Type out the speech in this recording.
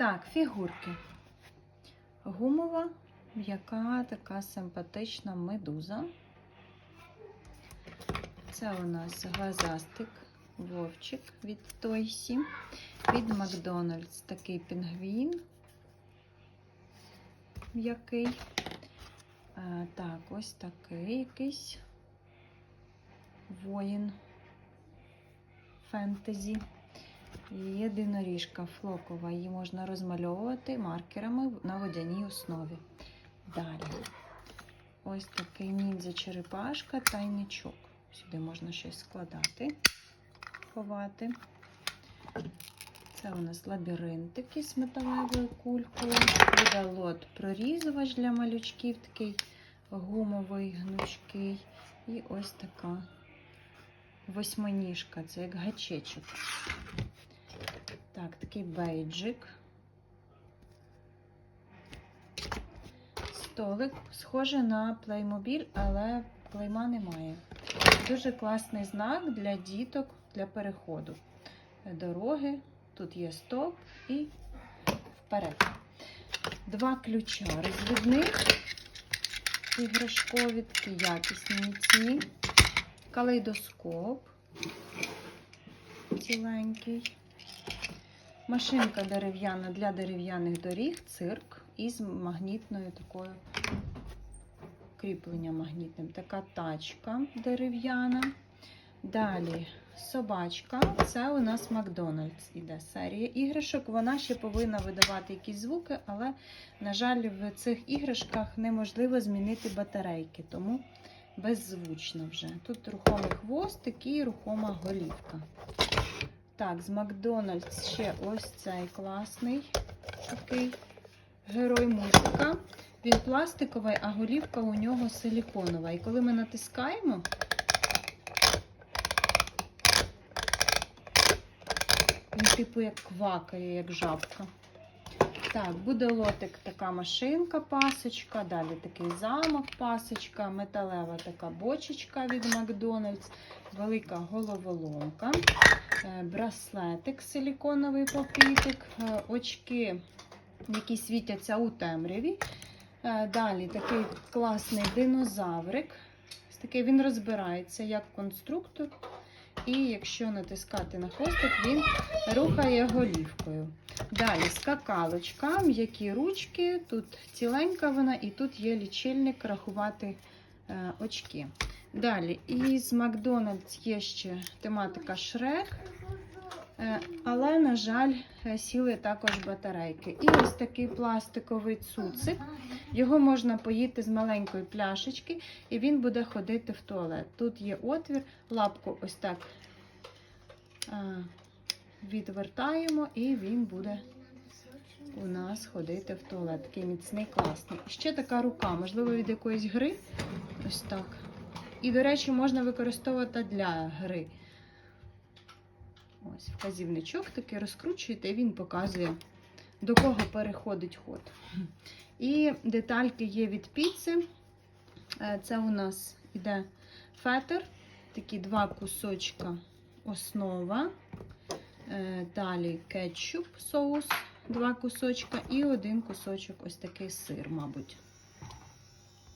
Так, фігурки. Гумова, м'яка така симпатична медуза. Це у нас глазастик, вовчик від Тойсі. Від Макдональдс такий пінгвін. М'який. Е, Так, ось такий якийсь воїн фентезі. Єдиноріжка флокова. Її можна розмальовувати маркерами на водяній основі. Далі. Ось такий ніндзя черепашка, тайничок. Сюди можна щось складати, ховати. Це у нас лабіринтики з металевою кулькою. Буде прорізувач для малючків, такий гумовий, гнучкий. І ось така восьминіжка, це як гачечок. Так, такий бейджик. Столик, схоже на плеймобіль, але клейма немає. Дуже класний знак для діток для переходу дороги. Тут є стоп і вперед. Два ключа розвідних, іграшкові, такі якісні міцні, калейдоскоп ціленький. Машинка дерев'яна для дерев'яних доріг, цирк із магнітною такою кріплення магнітним. Така тачка дерев'яна. Далі собачка. Це у нас Макдональдс іде серія іграшок. Вона ще повинна видавати якісь звуки, але, на жаль, в цих іграшках неможливо змінити батарейки, тому беззвучно вже. Тут рухомий хвостик і рухома голівка. Так, з Макдональдс ще ось цей класний такий герой мультика. Він пластиковий, а голівка у нього силіконова. І коли ми натискаємо, він типу як квакає, як жабка. Так, буде лотик така машинка, пасочка, далі такий замок, пасочка, металева така бочечка від Макдональдс, велика головоломка, е, браслетик силіконовий попітик, е, очки, які світяться у темряві. Е, Далі такий класний динозаврик. Такий він розбирається як конструктор. І якщо натискати на хвостик, він рухає голівкою. Далі скакалочка, м'які ручки, тут ціленька вона, і тут є лічильник рахувати е, очки. Далі, із Макдональдс є ще тематика Шрек. Е, Але, на жаль, е, сіли також батарейки. І ось такий пластиковий цуцик. Його можна поїти з маленької пляшечки, і він буде ходити в туалет. Тут є отвір, лапку ось так е, відвертаємо, і він буде у нас ходити в туалет. Такий міцний, класний. Ще така рука, можливо, від якоїсь гри. Ось так. І, до речі, можна використовувати для гри. Ось вказівничок такий розкручуєте, і він показує, до кого переходить ход. І детальки є від піци. Е, Це у нас іде фетер, такі два кусочка основа. Е, Далі кетчуп, соус, два кусочка, і один кусочок ось такий сир, мабуть.